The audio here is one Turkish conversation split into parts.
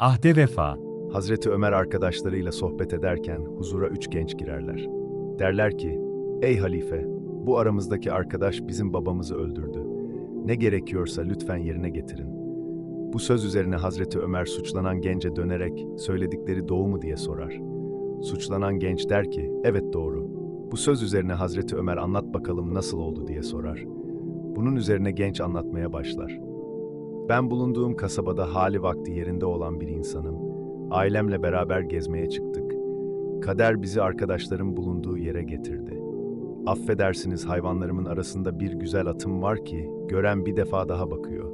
Ahde vefa. Hazreti Ömer arkadaşlarıyla sohbet ederken huzura üç genç girerler. Derler ki, Ey halife, bu aramızdaki arkadaş bizim babamızı öldürdü. Ne gerekiyorsa lütfen yerine getirin. Bu söz üzerine Hazreti Ömer suçlanan gence dönerek söyledikleri doğru mu diye sorar. Suçlanan genç der ki, evet doğru. Bu söz üzerine Hazreti Ömer anlat bakalım nasıl oldu diye sorar. Bunun üzerine genç anlatmaya başlar. Ben bulunduğum kasabada hali vakti yerinde olan bir insanım. Ailemle beraber gezmeye çıktık. Kader bizi arkadaşlarım bulunduğu yere getirdi. Affedersiniz hayvanlarımın arasında bir güzel atım var ki gören bir defa daha bakıyor.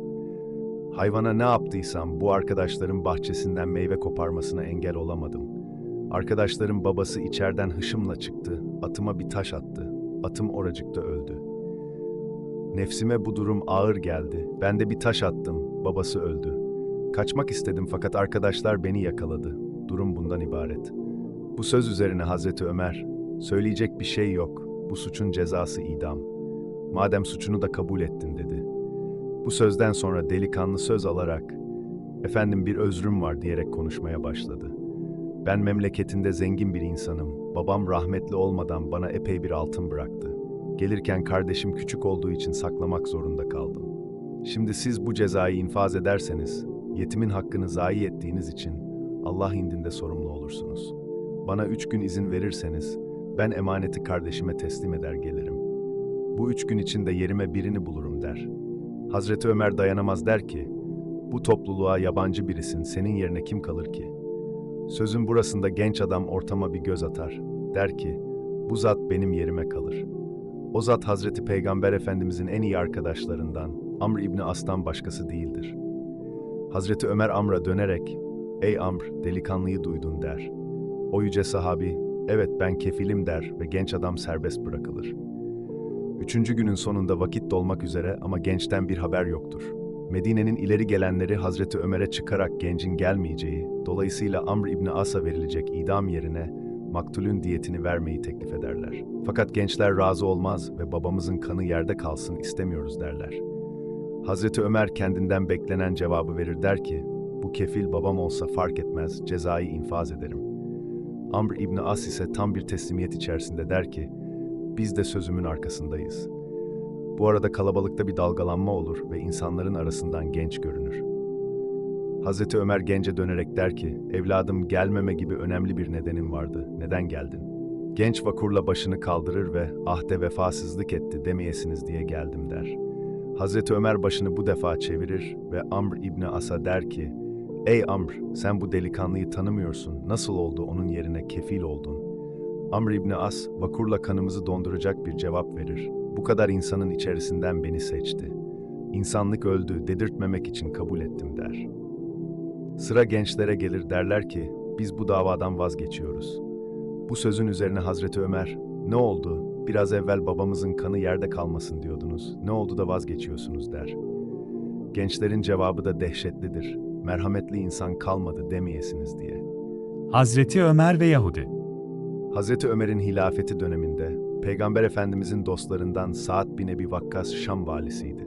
Hayvana ne yaptıysam bu arkadaşların bahçesinden meyve koparmasına engel olamadım. Arkadaşlarım babası içeriden hışımla çıktı, atıma bir taş attı. Atım oracıkta öldü. Nefsime bu durum ağır geldi. Ben de bir taş attım, babası öldü. Kaçmak istedim fakat arkadaşlar beni yakaladı. Durum bundan ibaret. Bu söz üzerine Hazreti Ömer, söyleyecek bir şey yok. Bu suçun cezası idam. Madem suçunu da kabul ettin dedi. Bu sözden sonra delikanlı söz alarak, efendim bir özrüm var diyerek konuşmaya başladı. Ben memleketinde zengin bir insanım. Babam rahmetli olmadan bana epey bir altın bıraktı. Gelirken kardeşim küçük olduğu için saklamak zorunda kaldım. Şimdi siz bu cezayı infaz ederseniz, yetimin hakkını zayi ettiğiniz için Allah indinde sorumlu olursunuz. Bana üç gün izin verirseniz, ben emaneti kardeşime teslim eder gelirim. Bu üç gün içinde yerime birini bulurum der. Hazreti Ömer dayanamaz der ki, bu topluluğa yabancı birisin, senin yerine kim kalır ki? Sözün burasında genç adam ortama bir göz atar. Der ki, bu zat benim yerime kalır. O zat Hazreti Peygamber Efendimizin en iyi arkadaşlarından, Amr İbni As'tan başkası değildir. Hazreti Ömer Amr'a dönerek, Ey Amr, delikanlıyı duydun der. O yüce sahabi, evet ben kefilim der ve genç adam serbest bırakılır. Üçüncü günün sonunda vakit dolmak üzere ama gençten bir haber yoktur. Medine'nin ileri gelenleri Hazreti Ömer'e çıkarak gencin gelmeyeceği, dolayısıyla Amr İbni As'a verilecek idam yerine maktulün diyetini vermeyi teklif ederler. Fakat gençler razı olmaz ve babamızın kanı yerde kalsın istemiyoruz derler. Hazreti Ömer kendinden beklenen cevabı verir der ki, bu kefil babam olsa fark etmez, cezayı infaz ederim. Amr İbni As ise tam bir teslimiyet içerisinde der ki, biz de sözümün arkasındayız. Bu arada kalabalıkta bir dalgalanma olur ve insanların arasından genç görünür. Hazreti Ömer gence dönerek der ki, evladım gelmeme gibi önemli bir nedenim vardı, neden geldin? Genç vakurla başını kaldırır ve ahde vefasızlık etti demeyesiniz diye geldim der. Hazreti Ömer başını bu defa çevirir ve Amr İbni As'a der ki, Ey Amr, sen bu delikanlıyı tanımıyorsun, nasıl oldu onun yerine kefil oldun? Amr İbni As, vakurla kanımızı donduracak bir cevap verir. Bu kadar insanın içerisinden beni seçti. İnsanlık öldü, dedirtmemek için kabul ettim der. Sıra gençlere gelir derler ki, biz bu davadan vazgeçiyoruz. Bu sözün üzerine Hazreti Ömer, ne oldu? Biraz evvel babamızın kanı yerde kalmasın diyordunuz. Ne oldu da vazgeçiyorsunuz der. Gençlerin cevabı da dehşetlidir. Merhametli insan kalmadı demeyesiniz diye. Hazreti Ömer ve Yahudi. Hazreti Ömer'in hilafeti döneminde Peygamber Efendimizin dostlarından Sa'd bin Ebi Vakkas Şam valisiydi.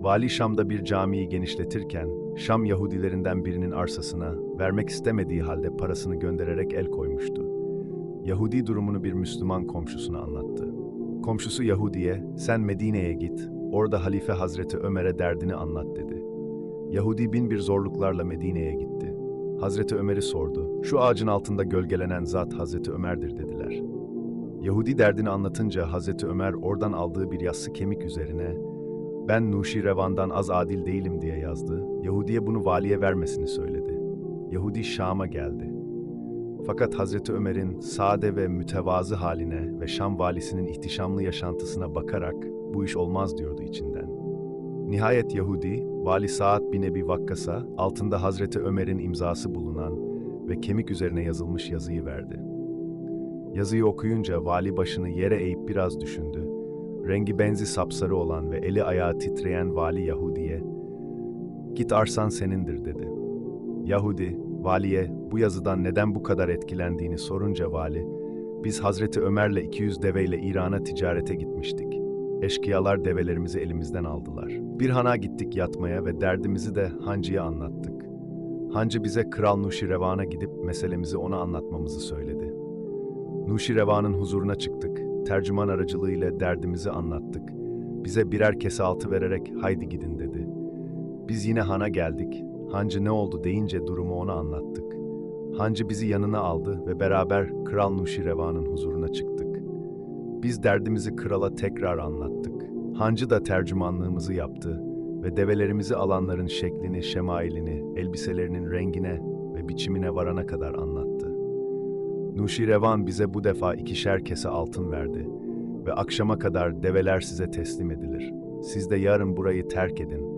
Vali Şam'da bir camiyi genişletirken Şam Yahudilerinden birinin arsasına vermek istemediği halde parasını göndererek el koymuştu. Yahudi durumunu bir Müslüman komşusuna anlattı. Komşusu Yahudi'ye sen Medine'ye git, orada Halife Hazreti Ömer'e derdini anlat dedi. Yahudi bin bir zorluklarla Medine'ye gitti. Hazreti Ömer'i sordu. Şu ağacın altında gölgelenen zat Hazreti Ömer'dir dediler. Yahudi derdini anlatınca Hazreti Ömer oradan aldığı bir yassı kemik üzerine ben Nuşirevan'dan az adil değilim diye yazdı. Yahudi'ye bunu valiye vermesini söyledi. Yahudi Şam'a geldi. Fakat Hazreti Ömer'in sade ve mütevazı haline ve Şam valisinin ihtişamlı yaşantısına bakarak bu iş olmaz diyordu içinden. Nihayet Yahudi, Vali Saad bin Ebi Vakkas'a altında Hazreti Ömer'in imzası bulunan ve kemik üzerine yazılmış yazıyı verdi. Yazıyı okuyunca vali başını yere eğip biraz düşündü. Rengi benzi sapsarı olan ve eli ayağı titreyen vali Yahudi'ye, ''Git arsan senindir.'' dedi. Yahudi, valiye bu yazıdan neden bu kadar etkilendiğini sorunca vali, ''Biz Hazreti Ömer'le 200 deveyle İran'a ticarete gitmiştik. Eşkıyalar develerimizi elimizden aldılar. Bir hana gittik yatmaya ve derdimizi de hancıya anlattık. Hancı bize Kral Nuşirevan'a gidip meselemizi ona anlatmamızı söyledi. Nuşirevan'ın huzuruna çıktık, tercüman aracılığıyla derdimizi anlattık. Bize birer kese altı vererek haydi gidin dedi. Biz yine hana geldik. Hancı ne oldu deyince durumu ona anlattık. Hancı bizi yanına aldı ve beraber Kral Nuşirevan'ın huzuruna çıktık. Biz derdimizi krala tekrar anlattık. Hancı da tercümanlığımızı yaptı ve develerimizi alanların şeklini, şemailini, elbiselerinin rengine ve biçimine varana kadar anlattı. Nuşirevan bize bu defa ikişer kese altın verdi ve akşama kadar develer size teslim edilir. Siz de yarın burayı terk edin.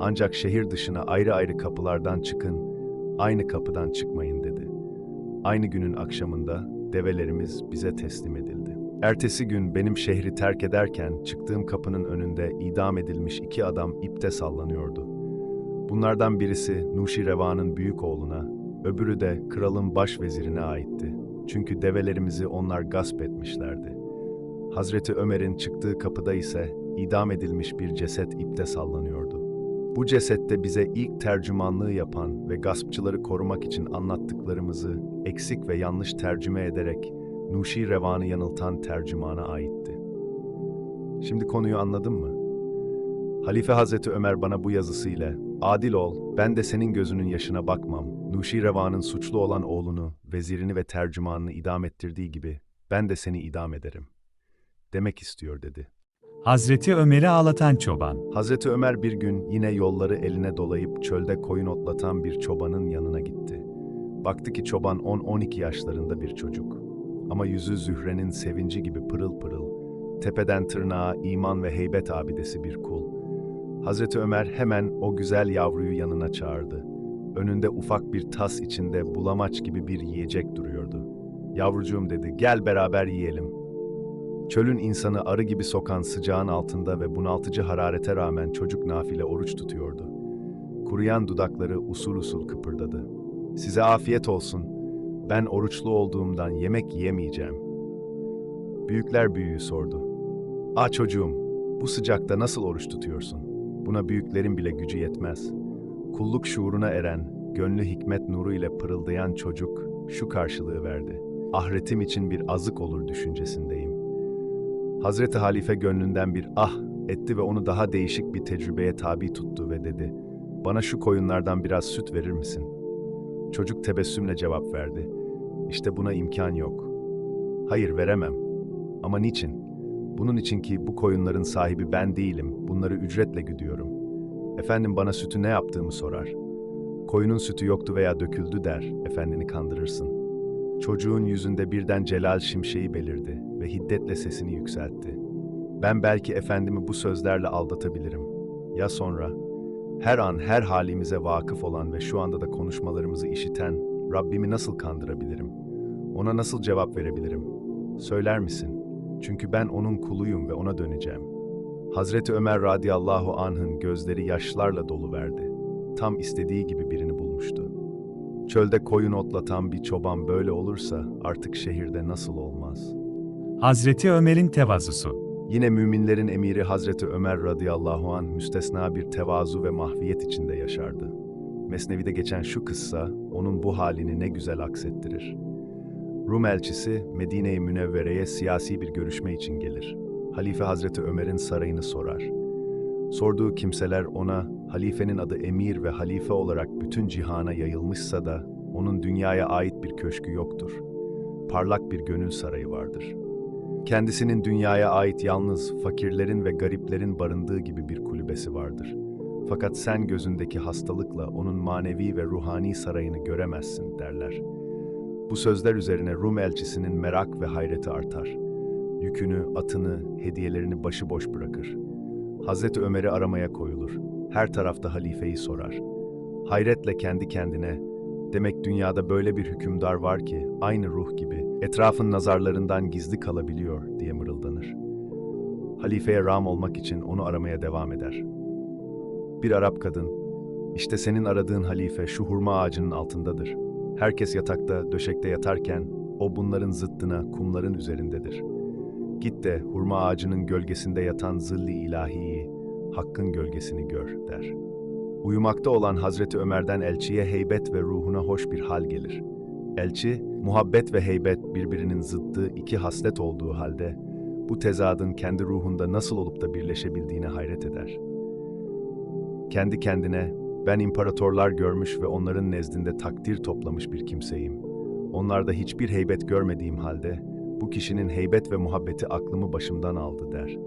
Ancak şehir dışına ayrı ayrı kapılardan çıkın, aynı kapıdan çıkmayın dedi. Aynı günün akşamında develerimiz bize teslim edildi. Ertesi gün benim şehri terk ederken çıktığım kapının önünde idam edilmiş iki adam ipte sallanıyordu. Bunlardan birisi Nuşirevan'ın büyük oğluna, öbürü de kralın başvezirine aitti. Çünkü develerimizi onlar gasp etmişlerdi. Hazreti Ömer'in çıktığı kapıda ise idam edilmiş bir ceset ipte sallanıyordu. Bu cesette bize ilk tercümanlığı yapan ve gaspçıları korumak için anlattıklarımızı eksik ve yanlış tercüme ederek Nuşi Revan'ı yanıltan tercümana aitti. Şimdi konuyu anladın mı? Halife Hazreti Ömer bana bu yazısıyla, adil ol, ben de senin gözünün yaşına bakmam, Nuşi Revan'ın suçlu olan oğlunu, vezirini ve tercümanını idam ettirdiği gibi, ben de seni idam ederim. Demek istiyor dedi. Hazreti Ömer'i ağlatan çoban. Hazreti Ömer bir gün yine yolları eline dolayıp çölde koyun otlatan bir çobanın yanına gitti. Baktı ki çoban 10-12 yaşlarında bir çocuk. Ama yüzü Zühre'nin sevinci gibi pırıl pırıl, tepeden tırnağa iman ve heybet abidesi bir kul. Hazreti Ömer hemen o güzel yavruyu yanına çağırdı. Önünde ufak bir tas içinde bulamaç gibi bir yiyecek duruyordu. Yavrucuğum dedi, gel beraber yiyelim. Çölün insanı arı gibi sokan sıcağın altında ve bunaltıcı hararete rağmen çocuk nafile oruç tutuyordu. Kuruyan dudakları usul usul kıpırdadı. Size afiyet olsun. Ben oruçlu olduğumdan yemek yemeyeceğim. Büyükler büyüğü sordu. Ah çocuğum, bu sıcakta nasıl oruç tutuyorsun? Buna büyüklerin bile gücü yetmez. Kulluk şuuruna eren, gönlü hikmet nuru ile pırıldayan çocuk şu karşılığı verdi. Ahretim için bir azık olur düşüncesindeyim. Hazreti Halife gönlünden bir ah etti ve onu daha değişik bir tecrübeye tabi tuttu ve dedi, bana şu koyunlardan biraz süt verir misin? Çocuk tebessümle cevap verdi, işte buna imkan yok. Hayır veremem. Ama niçin? Bunun için ki bu koyunların sahibi ben değilim, bunları ücretle güdüyorum. Efendim bana sütü ne yaptığımı sorar. Koyunun sütü yoktu veya döküldü der, efendini kandırırsın. Çocuğun yüzünde birden celal şimşeği belirdi ve hiddetle sesini yükseltti. Ben belki efendimi bu sözlerle aldatabilirim. Ya sonra? Her an her halimize vakıf olan ve şu anda da konuşmalarımızı işiten Rabbimi nasıl kandırabilirim? Ona nasıl cevap verebilirim? Söyler misin? Çünkü ben onun kuluyum ve ona döneceğim. Hazreti Ömer radıyallahu anh'ın gözleri yaşlarla dolu verdi. Tam istediği gibi birini bulmuştu. Çölde koyun otlatan bir çoban böyle olursa artık şehirde nasıl olmaz? Hazreti Ömer'in tevazusu. Yine müminlerin emiri Hazreti Ömer radıyallahu an müstesna bir tevazu ve mahviyet içinde yaşardı. Mesnevi'de geçen şu kıssa onun bu halini ne güzel aksettirir. Rum elçisi Medine-i Münevvere'ye siyasi bir görüşme için gelir. Halife Hazreti Ömer'in sarayını sorar. Sorduğu kimseler ona halifenin adı emir ve halife olarak bütün cihana yayılmışsa da onun dünyaya ait bir köşkü yoktur. Parlak bir gönül sarayı vardır. Kendisinin dünyaya ait yalnız fakirlerin ve gariplerin barındığı gibi bir kulübesi vardır. Fakat sen gözündeki hastalıkla onun manevi ve ruhani sarayını göremezsin derler. Bu sözler üzerine Rum elçisinin merak ve hayreti artar. Yükünü, atını, hediyelerini başıboş bırakır. Hazreti Ömer'i aramaya koyulur. Her tarafta halifeyi sorar. Hayretle kendi kendine, demek dünyada böyle bir hükümdar var ki aynı ruh gibi etrafın nazarlarından gizli kalabiliyor diye mırıldanır. Halifeye ram olmak için onu aramaya devam eder. Bir Arap kadın, işte senin aradığın halife şu hurma ağacının altındadır. Herkes yatakta, döşekte yatarken o bunların zıttına kumların üzerindedir. Git de hurma ağacının gölgesinde yatan zilli ilahiyi, hakkın gölgesini gör der. Uyumakta olan Hazreti Ömer'den elçiye heybet ve ruhuna hoş bir hal gelir. Elçi, muhabbet ve heybet birbirinin zıddı iki haslet olduğu halde, bu tezadın kendi ruhunda nasıl olup da birleşebildiğine hayret eder. Kendi kendine, ben imparatorlar görmüş ve onların nezdinde takdir toplamış bir kimseyim. Onlarda hiçbir heybet görmediğim halde, bu kişinin heybet ve muhabbeti aklımı başımdan aldı der.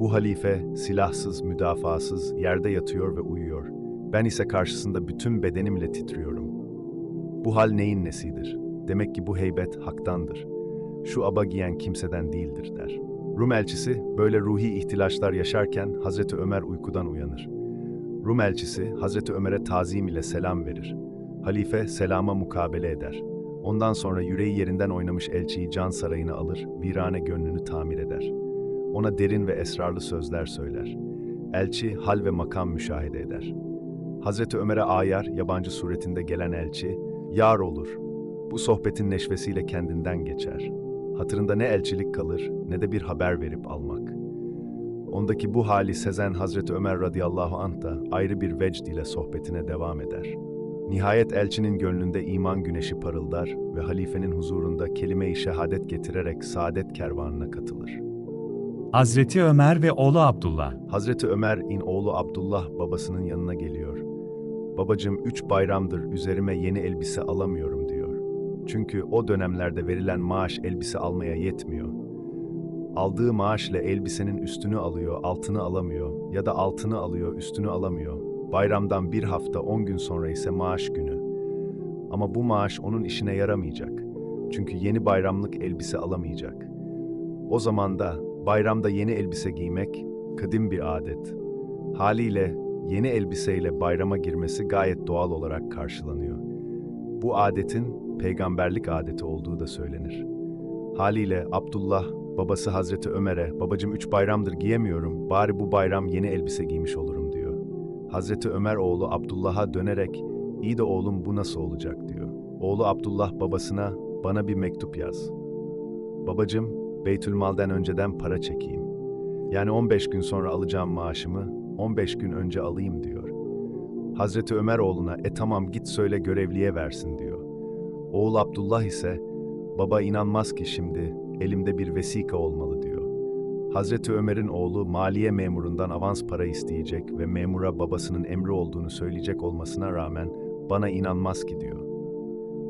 Bu halife silahsız, müdafasız yerde yatıyor ve uyuyor. Ben ise karşısında bütün bedenimle titriyorum. Bu hal neyin nesidir? Demek ki bu heybet haktandır. Şu aba giyen kimseden değildir der. Rum elçisi böyle ruhi ihtilaçlar yaşarken Hazreti Ömer uykudan uyanır. Rum elçisi Hazreti Ömer'e tazim ile selam verir. Halife selama mukabele eder. Ondan sonra yüreği yerinden oynamış elçiyi can sarayına alır, virane gönlünü tamir eder. Ona derin ve esrarlı sözler söyler. Elçi hal ve makam müşahede eder. Hazreti Ömer'e ayar, yabancı suretinde gelen elçi, yar olur. Bu sohbetin neşvesiyle kendinden geçer. Hatırında ne elçilik kalır, ne de bir haber verip almak. Ondaki bu hali sezen Hazreti Ömer radıyallahu anh da ayrı bir vecd ile sohbetine devam eder. Nihayet elçinin gönlünde iman güneşi parıldar ve halifenin huzurunda kelime-i şehadet getirerek saadet kervanına katılır. Hazreti Ömer ve oğlu Abdullah. Hazreti Ömer in oğlu Abdullah babasının yanına geliyor. Babacım üç bayramdır üzerime yeni elbise alamıyorum diyor. Çünkü o dönemlerde verilen maaş elbise almaya yetmiyor. Aldığı maaşla elbisenin üstünü alıyor, altını alamıyor ya da altını alıyor, üstünü alamıyor. Bayramdan bir hafta on gün sonra ise maaş günü. Ama bu maaş onun işine yaramayacak. Çünkü yeni bayramlık elbise alamayacak. O zaman da bayramda yeni elbise giymek kadim bir adet. Haliyle yeni elbiseyle bayrama girmesi gayet doğal olarak karşılanıyor. Bu adetin peygamberlik adeti olduğu da söylenir. Haliyle Abdullah babası Hazreti Ömer'e babacım üç bayramdır giyemiyorum bari bu bayram yeni elbise giymiş olurum diyor. Hazreti Ömer oğlu Abdullah'a dönerek iyi de oğlum bu nasıl olacak diyor. Oğlu Abdullah babasına bana bir mektup yaz. Babacım Beytülmal'den önceden para çekeyim. Yani 15 gün sonra alacağım maaşımı 15 gün önce alayım diyor. Hazreti Ömer oğluna e tamam git söyle görevliye versin diyor. Oğul Abdullah ise baba inanmaz ki şimdi elimde bir vesika olmalı diyor. Hazreti Ömer'in oğlu maliye memurundan avans para isteyecek ve memura babasının emri olduğunu söyleyecek olmasına rağmen bana inanmaz ki diyor.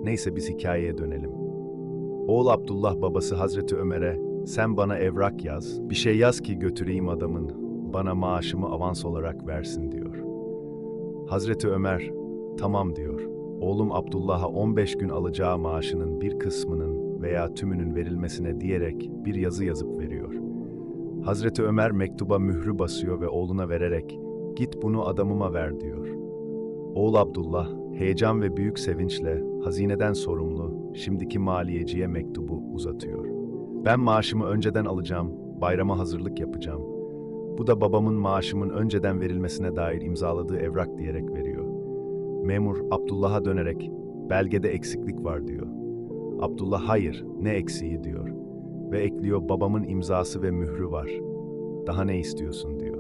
Neyse biz hikayeye dönelim. Oğul Abdullah babası Hazreti Ömer'e sen bana evrak yaz, bir şey yaz ki götüreyim adamın, bana maaşımı avans olarak versin diyor. Hazreti Ömer tamam diyor. Oğlum Abdullah'a 15 gün alacağı maaşının bir kısmının veya tümünün verilmesine diyerek bir yazı yazıp veriyor. Hazreti Ömer mektuba mührü basıyor ve oğluna vererek git bunu adamıma ver diyor. Oğul Abdullah heyecan ve büyük sevinçle hazineden sorumlu şimdiki maliyeciye mektubu uzatıyor. Ben maaşımı önceden alacağım, bayrama hazırlık yapacağım. Bu da babamın maaşımın önceden verilmesine dair imzaladığı evrak diyerek veriyor. Memur Abdullah'a dönerek belgede eksiklik var diyor. Abdullah hayır, ne eksiği diyor. Ve ekliyor babamın imzası ve mührü var. Daha ne istiyorsun diyor.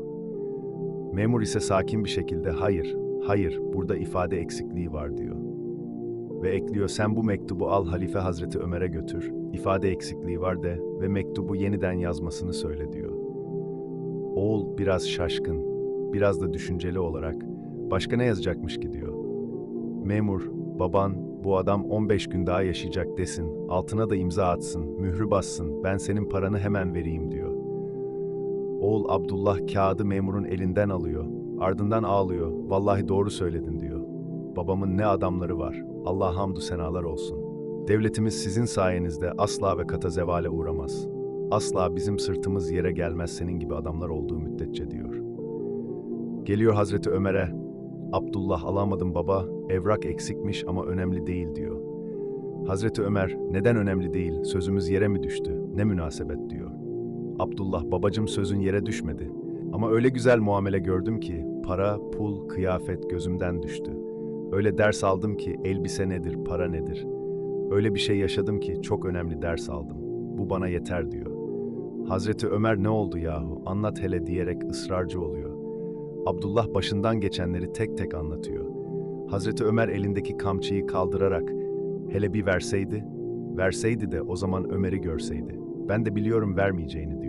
Memur ise sakin bir şekilde hayır, hayır burada ifade eksikliği var diyor. Ve ekliyor sen bu mektubu al Halife Hazreti Ömer'e götür. ifade eksikliği var de ve mektubu yeniden yazmasını söyle diyor. Oğul biraz şaşkın, biraz da düşünceli olarak başka ne yazacakmış ki diyor. Memur, baban bu adam 15 gün daha yaşayacak desin, altına da imza atsın, mührü bassın, ben senin paranı hemen vereyim diyor. Oğul Abdullah kağıdı memurun elinden alıyor, ardından ağlıyor, vallahi doğru söyledin diyor. Babamın ne adamları var, Allah hamdü senalar olsun. Devletimiz sizin sayenizde asla ve kata zevale uğramaz. Asla bizim sırtımız yere gelmez senin gibi adamlar olduğu müddetçe diyor. Geliyor Hazreti Ömer'e, Abdullah alamadım baba, evrak eksikmiş ama önemli değil diyor. Hazreti Ömer, neden önemli değil, sözümüz yere mi düştü, ne münasebet diyor. Abdullah, babacım sözün yere düşmedi. Ama öyle güzel muamele gördüm ki, para, pul, kıyafet gözümden düştü. Öyle ders aldım ki, elbise nedir, para nedir. Öyle bir şey yaşadım ki, çok önemli ders aldım. Bu bana yeter diyor. Hazreti Ömer ne oldu yahu, anlat hele diyerek ısrarcı oluyor. Abdullah başından geçenleri tek tek anlatıyor. Hazreti Ömer elindeki kamçıyı kaldırarak, hele bir verseydi, verseydi de o zaman Ömer'i görseydi. Ben de biliyorum vermeyeceğini diyor.